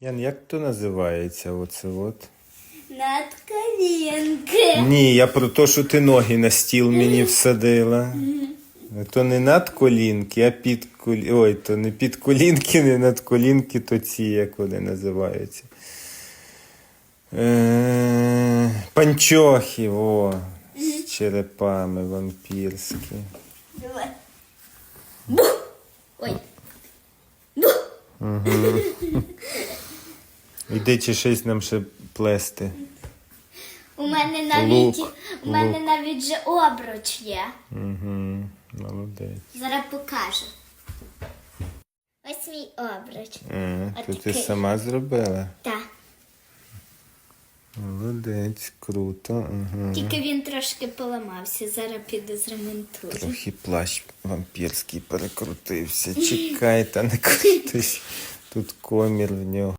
Ян, як то називається оце от? Над колінки. Ні, я про те, що ти ноги на стіл мені всадила. То не над колінки, а під колінки. Ой, то не під колінки, не над колінки, то ці, як вони називаються. Е, панчохи, о, з черепами вампірські. Давай. Бух! Ой. Бух! Іди чи щось нам ще плести. У мене навіть, Лук, у мене навіть же обруч є. Угу, молодець. Зараз покажу. Ось мій обруч. А то ти сама зробила? Так. Молодець, круто. Ага. Тільки він трошки поламався. Зараз піду зремонтую. Трохи плащ вампірський перекрутився. Чекай, та не крутись. Тут комір в нього.